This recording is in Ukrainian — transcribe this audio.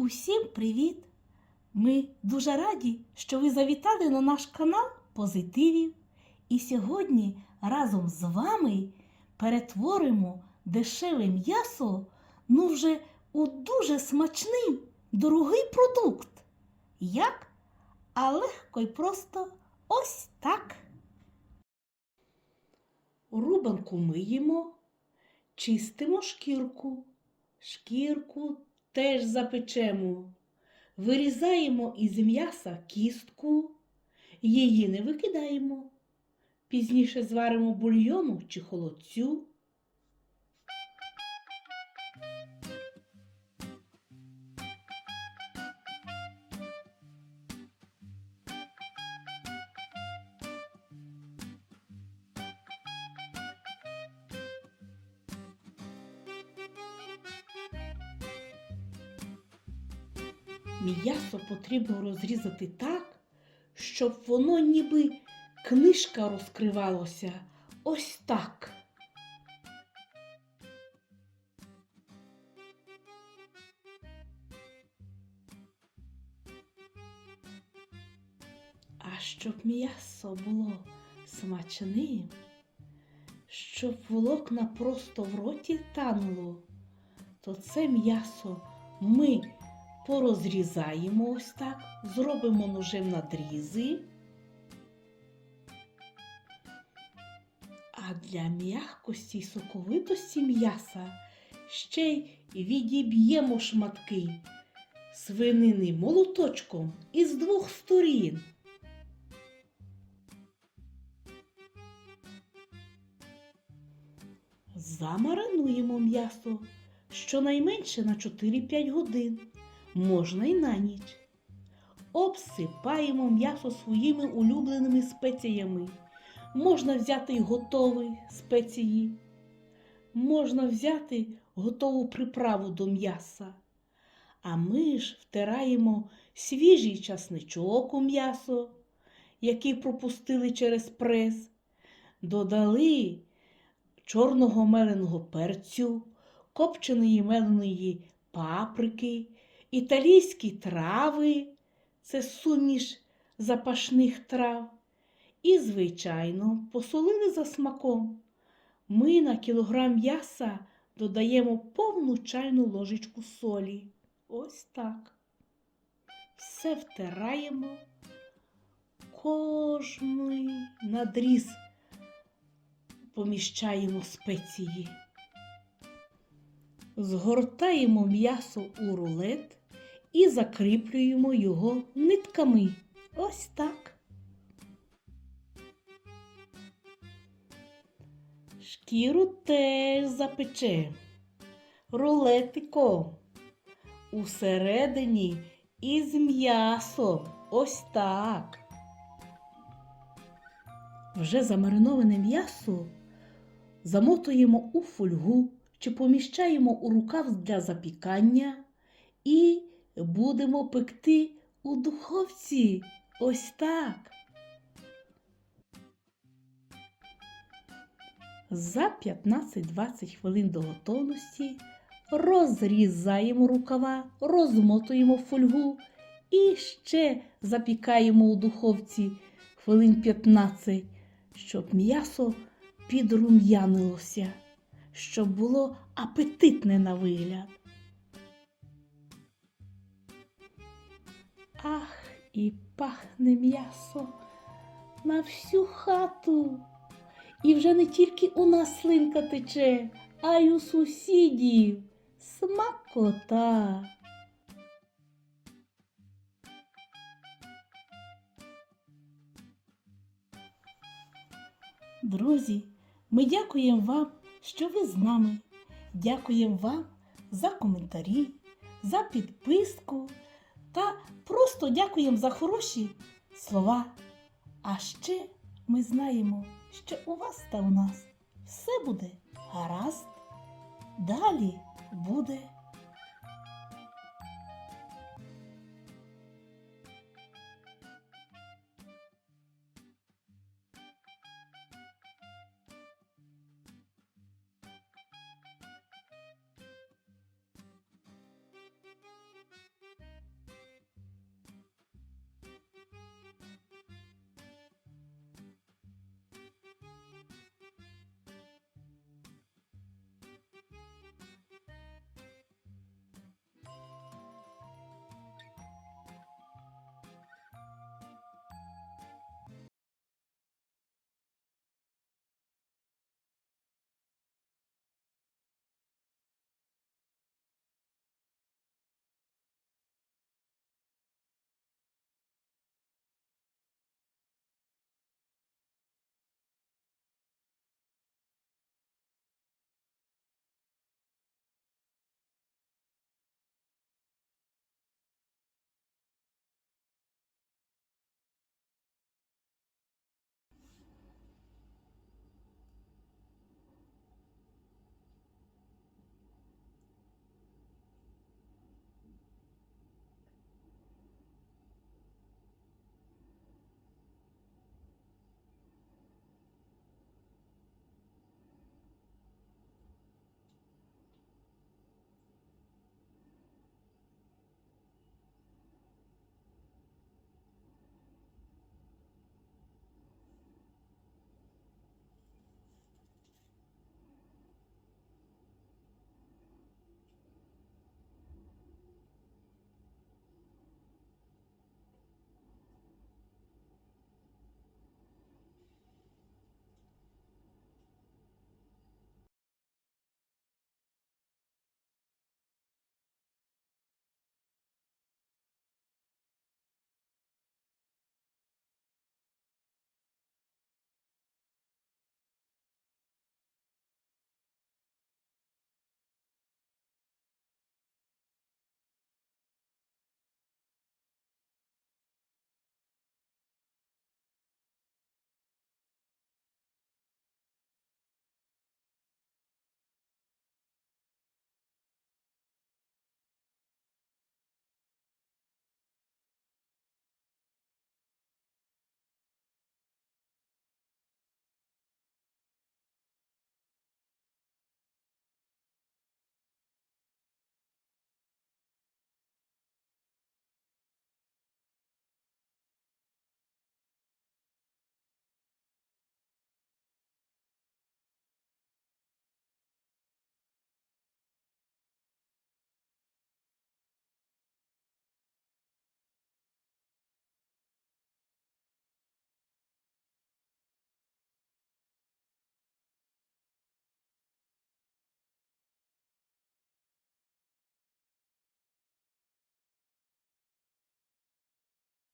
Усім привіт! Ми дуже раді, що ви завітали на наш канал Позитивів. І сьогодні разом з вами перетворимо дешеве м'ясо ну вже у дуже смачний дорогий продукт. Як? А легко й просто ось так. Рубанку миємо, чистимо шкірку. Шкірку теж запечемо. Вирізаємо із м'яса кістку, її не викидаємо. Пізніше зваримо бульйону чи холодцю. М'ясо потрібно розрізати так, щоб воно ніби книжка розкривалося. Ось так. А щоб м'ясо було смачним, щоб волокна просто в роті тануло, то це м'ясо ми порозрізаємо ось так, зробимо ножем надрізи. А для м'якості й соковитості м'яса ще й відіб'ємо шматки свинини молоточком із двох сторін. Замаринуємо м'ясо щонайменше на 4-5 годин, можна й на ніч. Обсипаємо м'ясо своїми улюбленими спеціями. Можна взяти й готові спеції, можна взяти готову приправу до м'яса. А ми ж втираємо свіжий часничок у м'ясо, який пропустили через прес, додали чорного меленого перцю, копченої меленої паприки, італійські трави це суміш запашних трав. І, звичайно, посолили за смаком. Ми на кілограм м'яса додаємо повну чайну ложечку солі. Ось так. Все втираємо, кожний надріз поміщаємо спеції. Згортаємо м'ясо у рулет і закріплюємо його нитками. Ось так. Шкіру теж запече. Рулетико. Усередині із м'ясом. Ось так. Вже замариноване м'ясо замотуємо у фольгу чи поміщаємо у рукав для запікання і будемо пекти у духовці. Ось так. За 15-20 хвилин до готовності розрізаємо рукава, розмотуємо фольгу і ще запікаємо у духовці хвилин 15, щоб м'ясо підрум'янилося, щоб було апетитне на вигляд. Ах, і пахне м'ясо на всю хату. І вже не тільки у нас слинка тече, а й у сусідів. Смакота. Друзі, ми дякуємо вам, що ви з нами. Дякуємо вам за коментарі, за підписку просто дякуємо за хороші слова. А ще ми знаємо, що у вас та у нас все буде гаразд. Далі буде